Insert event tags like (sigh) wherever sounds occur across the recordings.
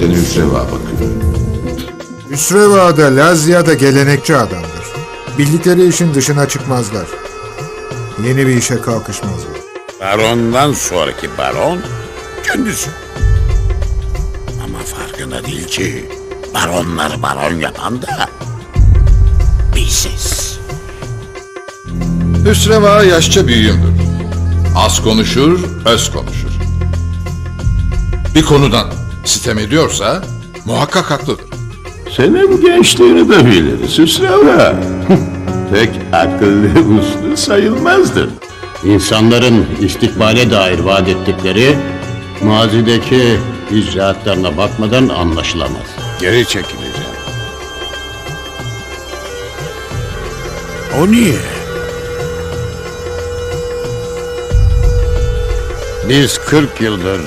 işten Hüsreva bakıyor. Hüsreva da Lazya da gelenekçi adamdır. Bildikleri işin dışına çıkmazlar. Yeni bir işe kalkışmazlar. Barondan sonraki baron gündüzü. Ama farkında değil ki baronları baron yapan da biziz. Hüsreva yaşça büyüğümdür. Az konuşur, öz konuşur. Bir konudan sitem ediyorsa muhakkak haklıdır. Senin gençliğini de biliriz Hüsrevra. (laughs) Pek akıllı uslu sayılmazdır. İnsanların istikbale dair vaat ettikleri mazideki icraatlarına bakmadan anlaşılamaz. Geri çekileceğim. O niye? Biz 40 yıldır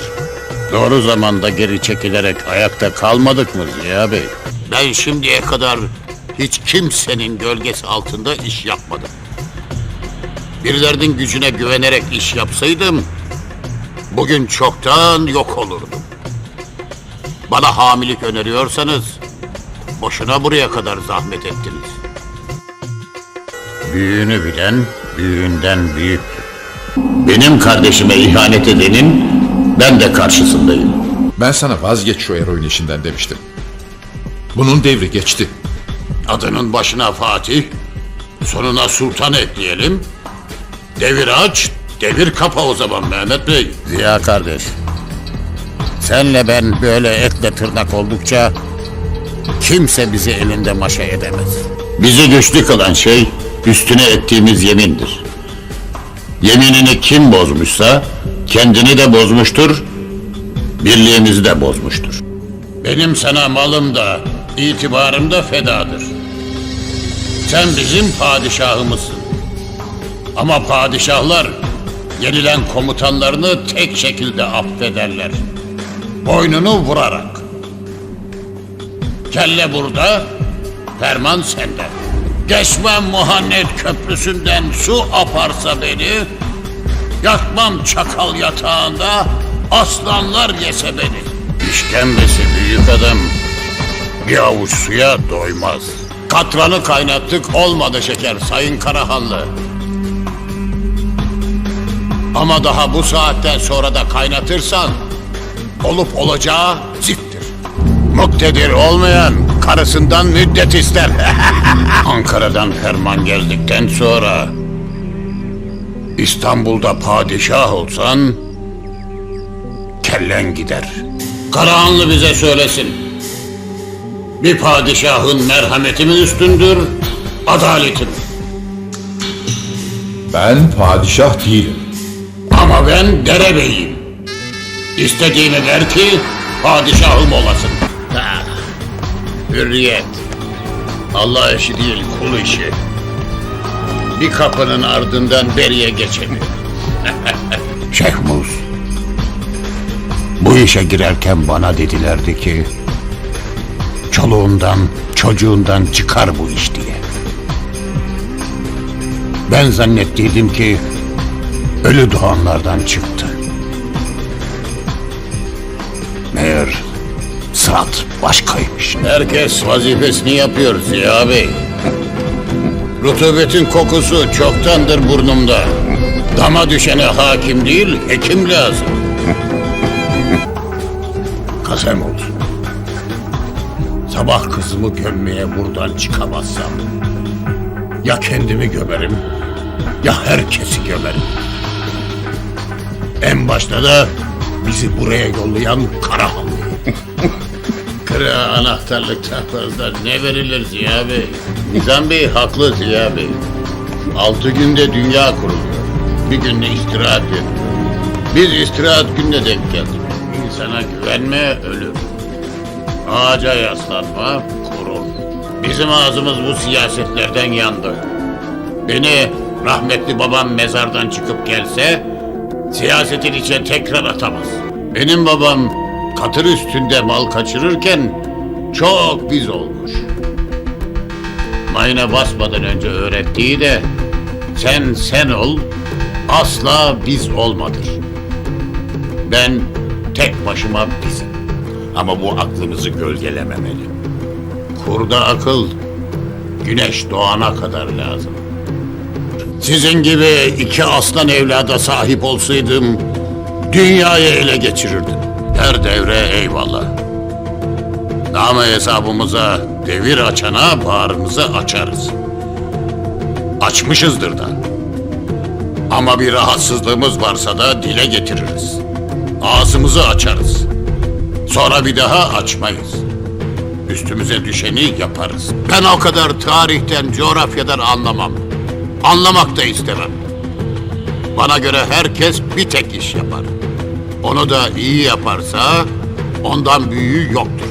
doğru zamanda geri çekilerek ayakta kalmadık mı Ziya Bey? Ben şimdiye kadar hiç kimsenin gölgesi altında iş yapmadım. Birilerinin gücüne güvenerek iş yapsaydım bugün çoktan yok olurdum. Bana hamilik öneriyorsanız boşuna buraya kadar zahmet ettiniz. Büyüğünü bilen büyüğünden büyüktür. Benim kardeşime ihanet edenin ben de karşısındayım. Ben sana vazgeç şu eroin işinden demiştim. Bunun devri geçti. Adının başına Fatih, sonuna Sultan ekleyelim. Devir aç, devir kapa o zaman Mehmet Bey. Ziya kardeş, senle ben böyle etle tırnak oldukça kimse bizi elinde maşa edemez. Bizi güçlü kılan şey üstüne ettiğimiz yemindir. Yeminini kim bozmuşsa kendini de bozmuştur, birliğimizi de bozmuştur. Benim sana malım da, itibarım da fedadır. Sen bizim padişahımızsın. Ama padişahlar yenilen komutanlarını tek şekilde affederler. Boynunu vurarak. Kelle burada, ferman sende. Geçmem Muhannet Köprüsü'nden su aparsa beni, yatmam çakal yatağında, aslanlar yese beni. İşkembesi büyük adam bir avuç suya doymaz. Katranı kaynattık olmadı şeker sayın Karahanlı. Ama daha bu saatten sonra da kaynatırsan olup olacağı ziftir. Muktedir olmayan karısından müddet ister. (laughs) Ankara'dan ferman geldikten sonra İstanbul'da padişah olsan kellen gider. Karahanlı bize söylesin. Bir padişahın merhameti mi üstündür, adaleti mi? Ben padişah değilim. Ama ben derebeyim. İstediğimi ver ki padişahım olasın. Ha, hürriyet. Allah işi değil kul işi. Bir kapının ardından beriye geçemiyor. (laughs) Şeyh Muz. Bu işe girerken bana dedilerdi ki çoluğundan, çocuğundan çıkar bu iş diye. Ben zannettiydim ki ölü doğanlardan çıktı. Meğer sırat başkaymış. Herkes vazifesini yapıyor Ziya Bey. Rutubetin kokusu çoktandır burnumda. Dama düşene hakim değil, hekim lazım. Kasem olsun. Sabah kızımı gömmeye buradan çıkamazsam ya kendimi gömerim ya herkesi gömerim. En başta da bizi buraya yollayan Karahanlı. Kıra anahtarlık tahtasında ne verilir Ziya Bey? Nizam Bey haklı Ziya Bey. Altı günde dünya kuruluyor. Bir günde istirahat yapıyor. Biz istirahat gününe denk geldik. İnsana güvenme ölür. Ağaca yaslanma kurur. Bizim ağzımız bu siyasetlerden yandı. Beni rahmetli babam mezardan çıkıp gelse siyasetin içine tekrar atamaz. Benim babam katır üstünde mal kaçırırken çok biz olmuş. Mayına basmadan önce öğrettiği de sen sen ol asla biz olmadır. Ben tek başıma bizim. Ama bu aklımızı gölgelememeli. Kurda akıl güneş doğana kadar lazım. Sizin gibi iki aslan evlada sahip olsaydım dünyayı ele geçirirdim. Her devre eyvallah. Ama hesabımıza devir açana bağrımızı açarız. Açmışızdır da. Ama bir rahatsızlığımız varsa da dile getiririz. Ağzımızı açarız. Sonra bir daha açmayız. Üstümüze düşeni yaparız. Ben o kadar tarihten, coğrafyadan anlamam. Anlamak da istemem. Bana göre herkes bir tek iş yapar. Onu da iyi yaparsa ondan büyüğü yoktur.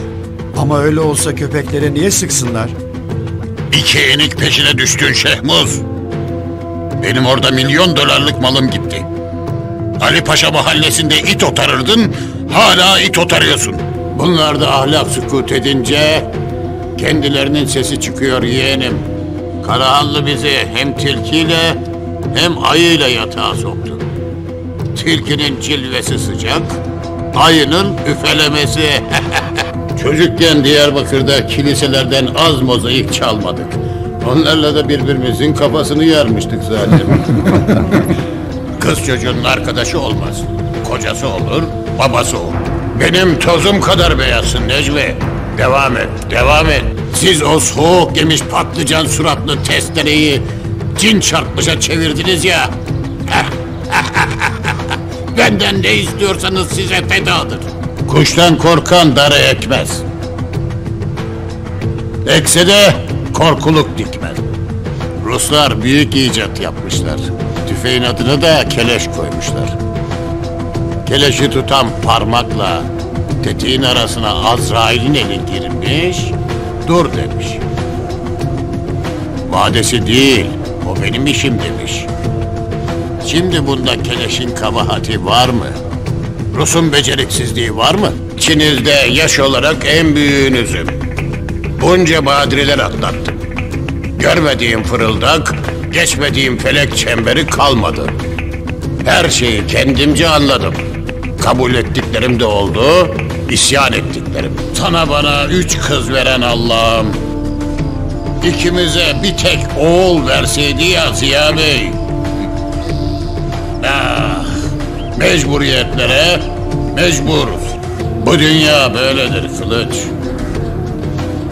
Ama öyle olsa köpeklere niye sıksınlar? İki enik peşine düştün Şehmuz. Benim orada milyon dolarlık malım gitti. Ali Paşa mahallesinde it otarırdın, hala it otarıyorsun. Bunlar da ahlak sükut edince kendilerinin sesi çıkıyor yeğenim. Karahanlı bizi hem tilkiyle hem ayıyla yatağa soktu. Tilkinin cilvesi sıcak, ayının üfelemesi. (laughs) Çocukken Diyarbakır'da kiliselerden az mozaik çalmadık. Onlarla da birbirimizin kafasını yarmıştık zaten. (laughs) Kız çocuğunun arkadaşı olmaz. Kocası olur, babası olur. Benim tozum kadar beyazsın Necmi. Devam et, devam et. Siz o soğuk yemiş patlıcan suratlı testereyi cin çarpmışa çevirdiniz ya. Benden ne istiyorsanız size fedadır. Kuştan korkan dara ekmez. Ekse de korkuluk dikmez. Ruslar büyük icat yapmışlar. Tüfeğin adını da keleş koymuşlar. Keleşi tutan parmakla tetiğin arasına Azrail'in eli girmiş, dur demiş. Vadesi değil, o benim işim demiş. Şimdi bunda keleşin kabahati var mı? Rus'un beceriksizliği var mı? İçinizde yaş olarak en büyüğünüzüm. Bunca badireler atlattım. Görmediğim fırıldak, geçmediğim felek çemberi kalmadı. Her şeyi kendimce anladım. Kabul ettiklerim de oldu, isyan ettiklerim. Sana bana üç kız veren Allah'ım. İkimize bir tek oğul verseydi ya Ziya Bey. Ah, mecburiyetlere mecburuz. Bu dünya böyledir Kılıç.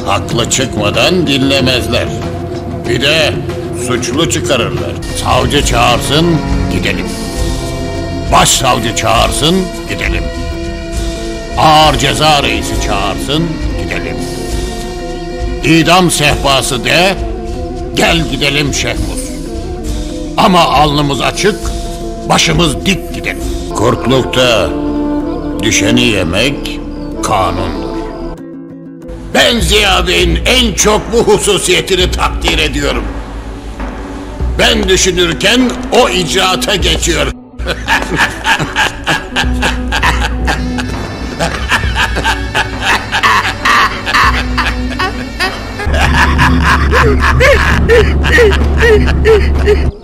Haklı çıkmadan dinlemezler. Bir de suçlu çıkarırlar. Savcı çağırsın, gidelim. Başsavcı çağırsın, gidelim. Ağır ceza reisi çağırsın, gidelim. İdam sehpası de, gel gidelim Şehmuz. Ama alnımız açık, başımız dik gider. Korklukta düşeni yemek kanundur. Ben Ziya Bey'in en çok bu hususiyetini takdir ediyorum. Ben düşünürken o icraata geçiyor. (laughs)